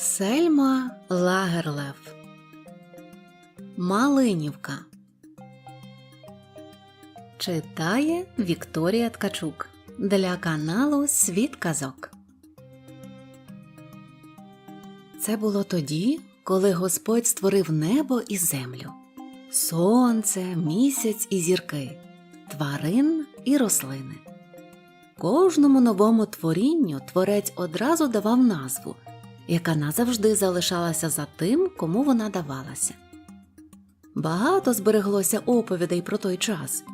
Сельма Лагерлев Малинівка Читає Вікторія Ткачук для каналу Світ Казок. Це було тоді, коли Господь створив небо і землю, сонце, місяць і зірки, тварин і рослини. Кожному новому творінню творець одразу давав назву, яка назавжди залишалася за тим, кому вона давалася. Багато збереглося оповідей про той час.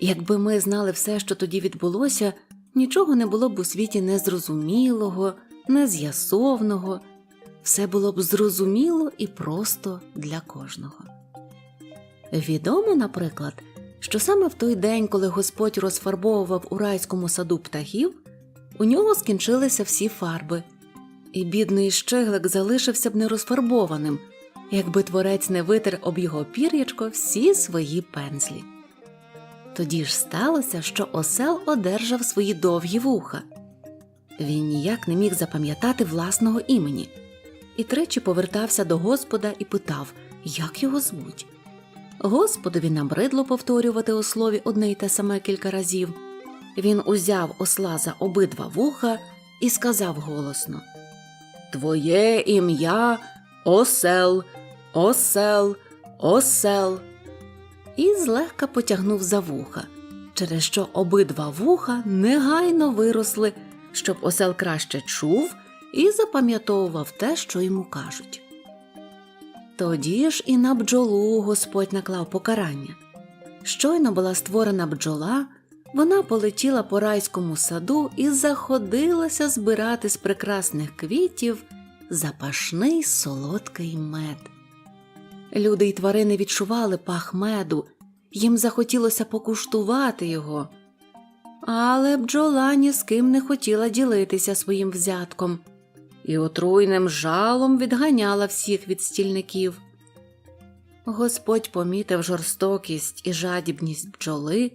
Якби ми знали все, що тоді відбулося, нічого не було б у світі незрозумілого, нез'ясовного, все було б зрозуміло і просто для кожного. Відомо, наприклад, що саме в той день, коли Господь розфарбовував у райському саду птахів, у нього скінчилися всі фарби, і бідний щеглик залишився б нерозфарбованим, якби творець не витер об його пір'ячко всі свої пензлі. Тоді ж сталося, що осел одержав свої довгі вуха. Він ніяк не міг запам'ятати власного імені, і тричі повертався до Господа і питав, як його звуть. Господові набридло повторювати у слові одне й те саме кілька разів. Він узяв осла за обидва вуха і сказав голосно Твоє ім'я осел, осел, осел. І злегка потягнув за вуха, через що обидва вуха негайно виросли, щоб осел краще чув і запам'ятовував те, що йому кажуть. Тоді ж і на бджолу Господь наклав покарання. Щойно була створена бджола, вона полетіла по райському саду і заходилася збирати з прекрасних квітів запашний солодкий мед. Люди й тварини відчували пах меду, їм захотілося покуштувати його. Але бджола ні з ким не хотіла ділитися своїм взятком і отруйним жалом відганяла всіх від стільників. Господь помітив жорстокість і жадібність бджоли,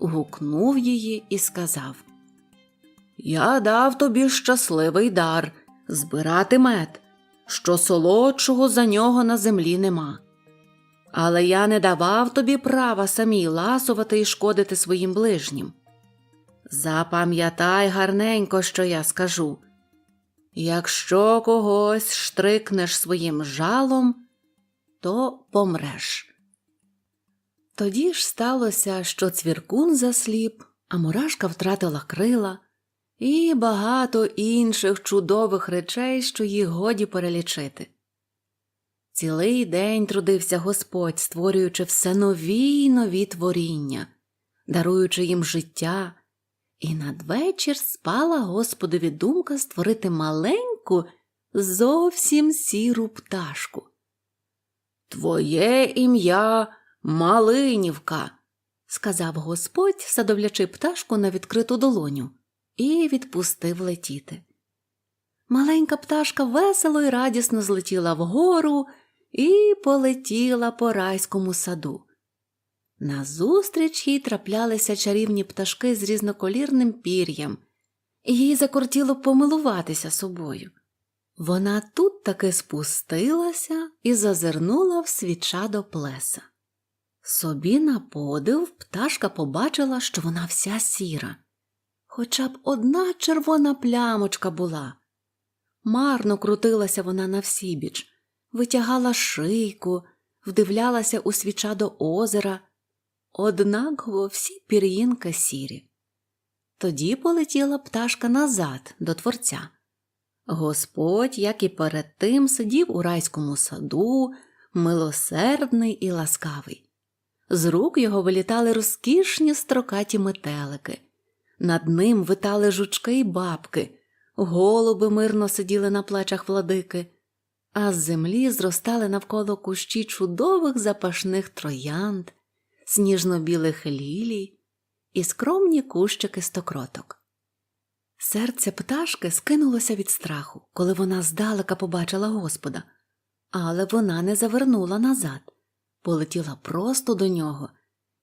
гукнув її і сказав Я дав тобі щасливий дар збирати мед, що солодшого за нього на землі нема. Але я не давав тобі права самій ласувати і шкодити своїм ближнім. Запам'ятай гарненько, що я скажу. Якщо когось штрикнеш своїм жалом, то помреш. Тоді ж сталося, що цвіркун засліп, а мурашка втратила крила, і багато інших чудових речей, що їх годі перелічити. Цілий день трудився Господь, створюючи все нові й нові творіння, даруючи їм життя, і надвечір спала Господові думка створити маленьку, зовсім сіру пташку. Твоє ім'я Малинівка, сказав Господь, садовлячи пташку на відкриту долоню, і відпустив летіти. Маленька пташка весело й радісно злетіла вгору і полетіла по райському саду. Назустріч їй траплялися чарівні пташки з різноколірним пір'ям, і їй закортіло помилуватися собою. Вона тут таки спустилася і зазирнула в свіча до плеса. Собі на подив пташка побачила, що вона вся сіра, хоча б одна червона плямочка була. Марно крутилася вона на всібіч, витягала шийку, вдивлялася у свіча до озера, однаково всі пір'їнка сірі. Тоді полетіла пташка назад до творця. Господь, як і перед тим, сидів у райському саду, милосердний і ласкавий. З рук його вилітали розкішні строкаті метелики, над ним витали жучки й бабки, голуби мирно сиділи на плечах владики, а з землі зростали навколо кущі чудових запашних троянд, сніжно-білих лілій і скромні кущики стокроток. Серце пташки скинулося від страху, коли вона здалека побачила Господа, але вона не завернула назад, полетіла просто до нього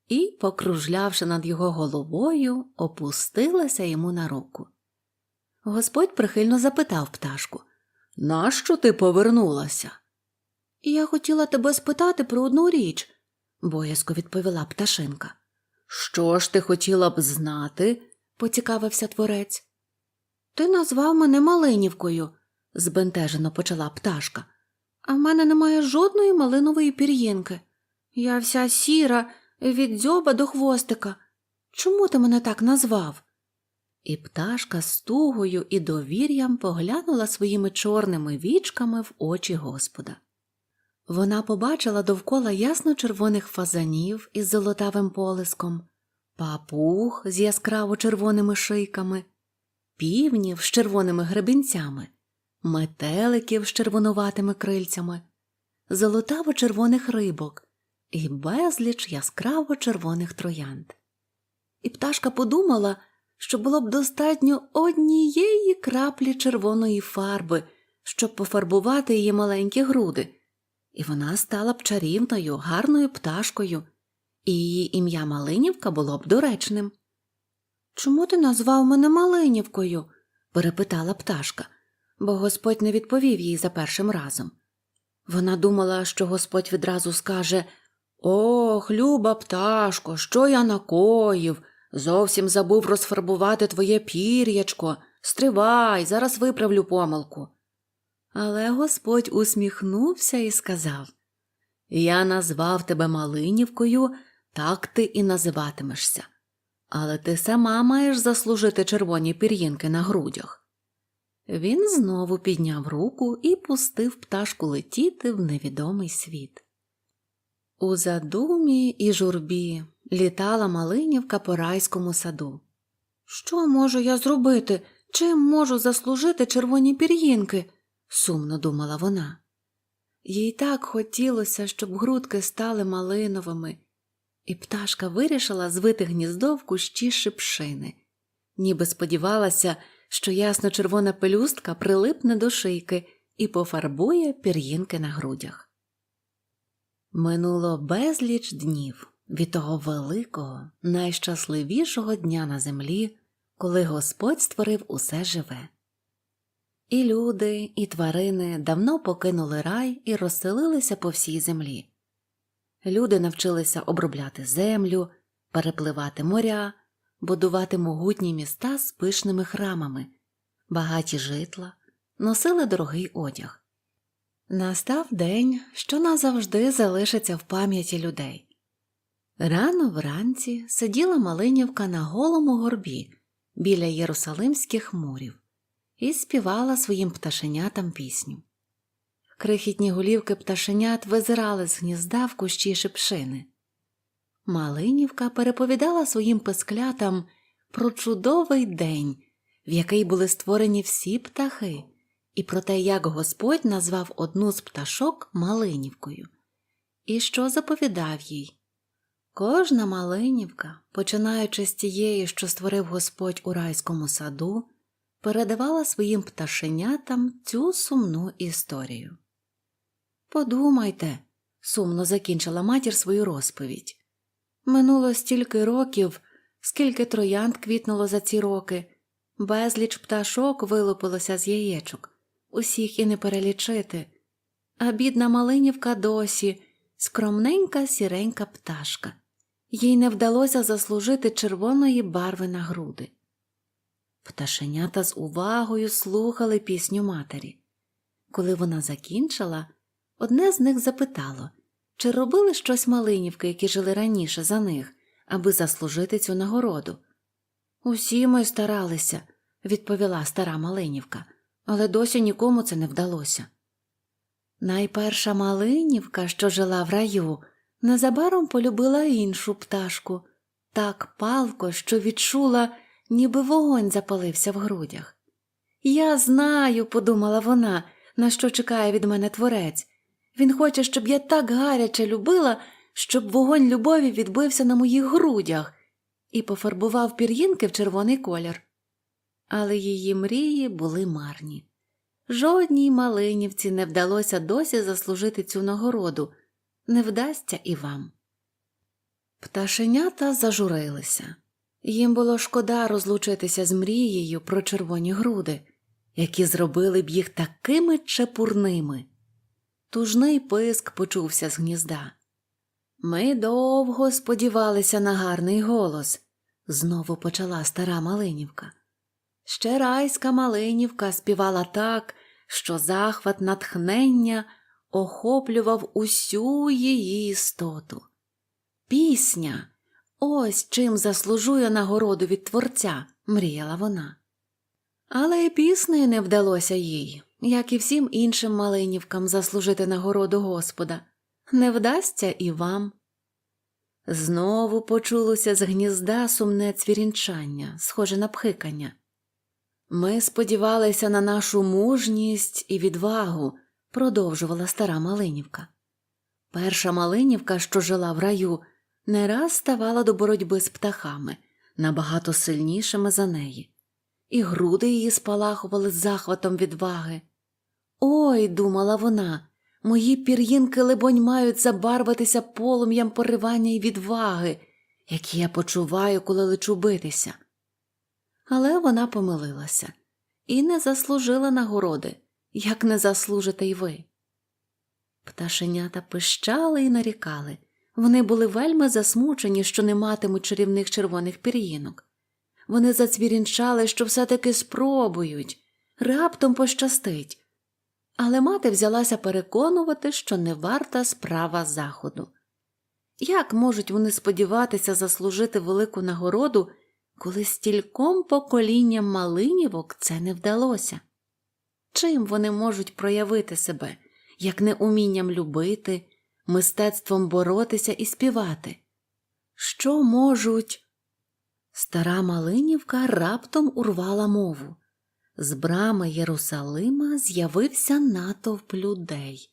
і, покружлявши над його головою, опустилася йому на руку. Господь прихильно запитав пташку Нащо ти повернулася? Я хотіла тебе спитати про одну річ, боязко відповіла пташинка. Що ж ти хотіла б знати? поцікавився творець. Ти назвав мене Малинівкою, збентежено почала пташка. А в мене немає жодної малинової пір'їнки. Я вся сіра, від дзьоба до хвостика. Чому ти мене так назвав? І пташка з тугою і довір'ям поглянула своїми чорними вічками в очі Господа. Вона побачила довкола ясно червоних фазанів із золотавим полиском, папуг з яскраво червоними шийками, півнів з червоними гребінцями, метеликів з червонуватими крильцями, золотаво червоних рибок і безліч яскраво червоних троянд. І пташка подумала, що було б достатньо однієї краплі червоної фарби, щоб пофарбувати її маленькі груди, і вона стала б чарівною, гарною пташкою, і її ім'я Малинівка було б доречним. Чому ти назвав мене Малинівкою? перепитала пташка, бо Господь не відповів їй за першим разом. Вона думала, що Господь відразу скаже Ох, люба пташко, що я накоїв? Зовсім забув розфарбувати твоє пір'ячко. Стривай, зараз виправлю помилку. Але Господь усміхнувся і сказав Я назвав тебе Малинівкою, так ти і називатимешся. Але ти сама маєш заслужити червоні пір'їнки на грудях. Він знову підняв руку і пустив пташку летіти в невідомий світ. У задумі і журбі літала Малинівка по райському саду. Що можу я зробити? Чим можу заслужити червоні пір'їнки? сумно думала вона. Їй так хотілося, щоб грудки стали малиновими, і пташка вирішила звити гніздо в кущі шипшини, ніби сподівалася, що ясно червона пелюстка прилипне до шийки і пофарбує пір'їнки на грудях. Минуло безліч днів від того великого, найщасливішого дня на землі, коли Господь створив усе живе. І люди, і тварини давно покинули рай і розселилися по всій землі. Люди навчилися обробляти землю, перепливати моря, будувати могутні міста з пишними храмами, багаті житла, носили дорогий одяг. Настав день, що назавжди залишиться в пам'яті людей. Рано вранці сиділа Малинівка на голому горбі біля єрусалимських мурів і співала своїм пташенятам пісню. Крихітні голівки пташенят визирали з гнізда в кущі шипшини. Малинівка переповідала своїм писклятам про чудовий день, в який були створені всі птахи, і про те, як Господь назвав одну з пташок Малинівкою, і що заповідав їй. Кожна Малинівка, починаючи з тієї, що створив Господь у райському саду, передавала своїм пташенятам цю сумну історію. Подумайте, сумно закінчила матір свою розповідь. Минуло стільки років, скільки троянд квітнуло за ці роки, безліч пташок вилупилося з яєчок, усіх і не перелічити, а бідна Малинівка досі скромненька сіренька пташка. Їй не вдалося заслужити червоної барви на груди. Пташенята з увагою слухали пісню матері. Коли вона закінчила, одне з них запитало, чи робили щось малинівки, які жили раніше за них, аби заслужити цю нагороду. Усі ми старалися, відповіла стара Малинівка, але досі нікому це не вдалося. Найперша Малинівка, що жила в раю, незабаром полюбила іншу пташку так палко, що відчула, ніби вогонь запалився в грудях. Я знаю, подумала вона, на що чекає від мене творець. Він хоче, щоб я так гаряче любила, щоб вогонь любові відбився на моїх грудях і пофарбував пір'їнки в червоний колір. Але її мрії були марні. Жодній малинівці не вдалося досі заслужити цю нагороду, не вдасться і вам. Пташенята зажурилися. Їм було шкода розлучитися з мрією про червоні груди, які зробили б їх такими чепурними. Тужний писк почувся з гнізда. Ми довго сподівалися на гарний голос, знову почала стара Малинівка. Ще райська Малинівка співала так, що захват натхнення охоплював усю її істоту. Пісня ось чим заслужує нагороду від творця, мріяла вона. Але й піснею не вдалося їй, як і всім іншим малинівкам заслужити нагороду Господа. Не вдасться і вам. Знову почулося з гнізда сумне цвірінчання, схоже на пхикання. Ми сподівалися на нашу мужність і відвагу, продовжувала стара Малинівка. Перша Малинівка, що жила в раю, не раз ставала до боротьби з птахами, набагато сильнішими за неї, і груди її спалахували з захватом відваги. Ой, думала вона, мої пір'їнки, либонь, мають забарватися полум'ям поривання й відваги, які я почуваю, коли лечу битися. Але вона помилилася і не заслужила нагороди, як не заслужите й ви. Пташенята пищали і нарікали. Вони були вельми засмучені, що не матимуть чарівних червоних пір'їнок. Вони зацвірінчали, що все-таки спробують, раптом пощастить. Але мати взялася переконувати, що не варта справа заходу. Як можуть вони сподіватися заслужити велику нагороду, коли стільком поколінням малинівок це не вдалося? Чим вони можуть проявити себе, як не умінням любити, мистецтвом боротися і співати? Що можуть? Стара Малинівка раптом урвала мову. З брами Єрусалима з'явився натовп людей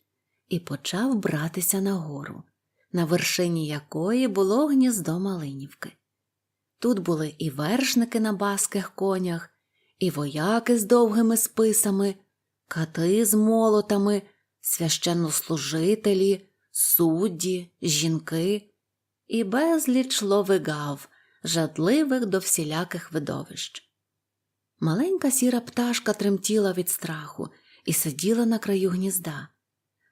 і почав братися нагору, на вершині якої було гніздо Малинівки. Тут були і вершники на баских конях, і вояки з довгими списами, кати з молотами, священнослужителі, судді, жінки і безліч ловигав, жадливих до всіляких видовищ. Маленька сіра пташка тремтіла від страху і сиділа на краю гнізда.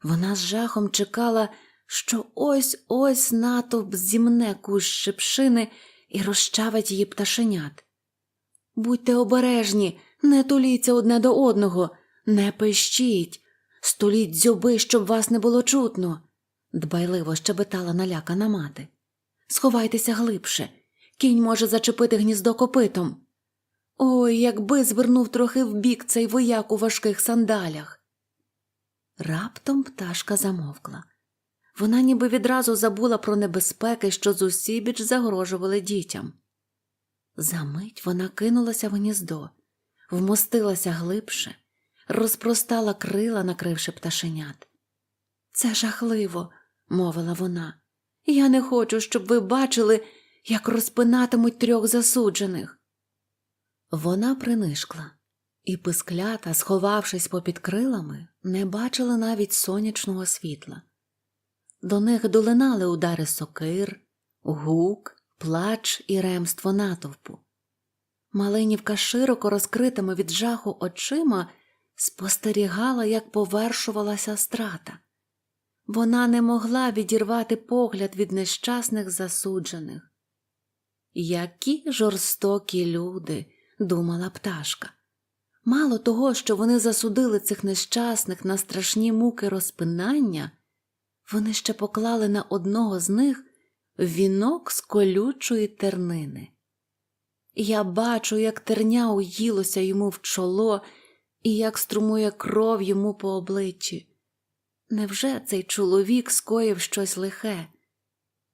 Вона з жахом чекала, що ось ось натовп зімне кущ шипшини і розчавить її пташенят. Будьте обережні, не туліться одне до одного, не пищіть, стуліть дзьоби, щоб вас не було чутно, дбайливо щебетала налякана мати. Сховайтеся глибше, кінь може зачепити гніздо копитом. Ой, якби звернув трохи вбік цей вояк у важких сандалях. Раптом пташка замовкла. Вона ніби відразу забула про небезпеки, що зусібіч загрожували дітям. Замить вона кинулася в гніздо, вмостилася глибше, розпростала крила, накривши пташенят. Це жахливо, мовила вона. Я не хочу, щоб ви бачили, як розпинатимуть трьох засуджених. Вона принишкла, і писклята, сховавшись попід крилами, не бачили навіть сонячного світла. До них долинали удари сокир, гук, плач і ремство натовпу. Малинівка широко розкритими від жаху очима спостерігала, як повершувалася страта. Вона не могла відірвати погляд від нещасних засуджених. Які жорстокі люди, думала пташка. Мало того, що вони засудили цих нещасних на страшні муки розпинання, вони ще поклали на одного з них вінок з колючої тернини. Я бачу, як терня уїлося йому в чоло і як струмує кров йому по обличчі. Невже цей чоловік скоїв щось лихе?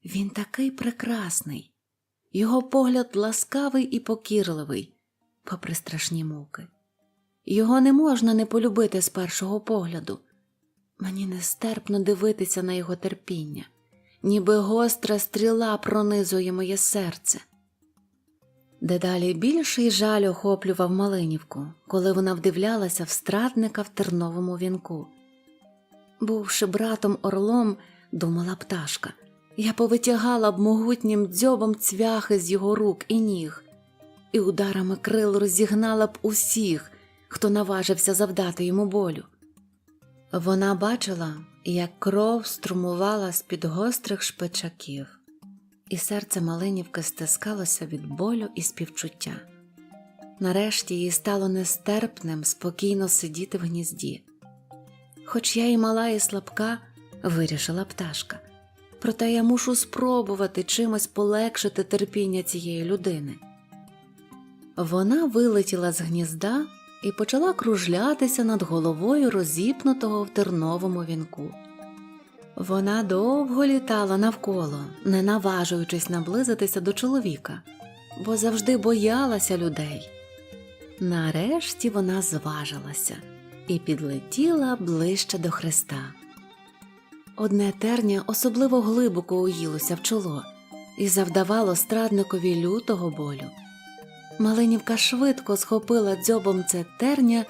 Він такий прекрасний, його погляд ласкавий і покірливий, попри страшні муки. Його не можна не полюбити з першого погляду. Мені нестерпно дивитися на його терпіння, ніби гостра стріла пронизує моє серце. Дедалі більший жаль охоплював Малинівку, коли вона вдивлялася в страдника в терновому вінку. Бувши братом орлом, думала пташка, я повитягала б могутнім дзьобом цвяхи з його рук і ніг, і ударами крил розігнала б усіх, хто наважився завдати йому болю. Вона бачила, як кров струмувала з-під гострих шпичаків, і серце Малинівки стискалося від болю і співчуття. Нарешті їй стало нестерпним спокійно сидіти в гнізді. Хоч я і мала, і слабка, вирішила пташка. Проте я мушу спробувати чимось полегшити терпіння цієї людини. Вона вилетіла з гнізда і почала кружлятися над головою розіпнутого в терновому вінку. Вона довго літала навколо, не наважуючись наблизитися до чоловіка, бо завжди боялася людей. Нарешті вона зважилася і підлетіла ближче до Христа. Одне терня особливо глибоко уїлося в чоло і завдавало страдникові лютого болю. Малинівка швидко схопила дзьобом це терня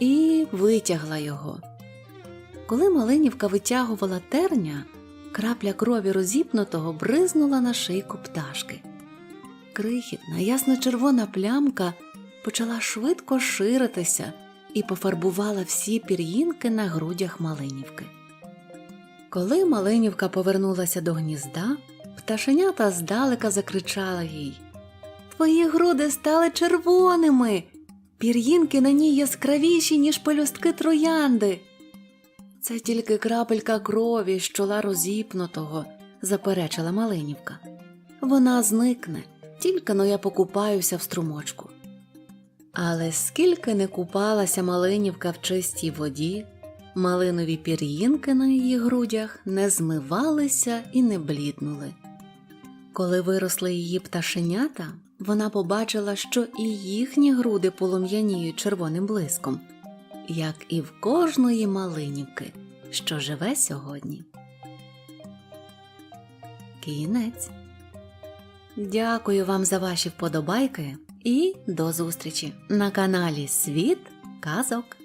і витягла його. Коли Малинівка витягувала терня, крапля крові розіпнутого бризнула на шийку пташки. Крихітна, ясно-червона плямка почала швидко ширитися і пофарбувала всі пір'їнки на грудях Малинівки. Коли Малинівка повернулася до гнізда, пташенята здалека закричала їй Твої груди стали червоними. Пір'їнки на ній яскравіші, ніж пелюстки троянди. Це тільки крапелька крові з чола розіпнутого, заперечила Малинівка. Вона зникне, тільки но я покупаюся в струмочку. Але скільки не купалася Малинівка в чистій воді, малинові пір'їнки на її грудях не змивалися і не бліднули. Коли виросли її пташенята, вона побачила, що і їхні груди полум'яніють червоним блиском, як і в кожної малинівки, що живе сьогодні. Кінець. Дякую вам за ваші вподобайки і до зустрічі на каналі Світ Казок.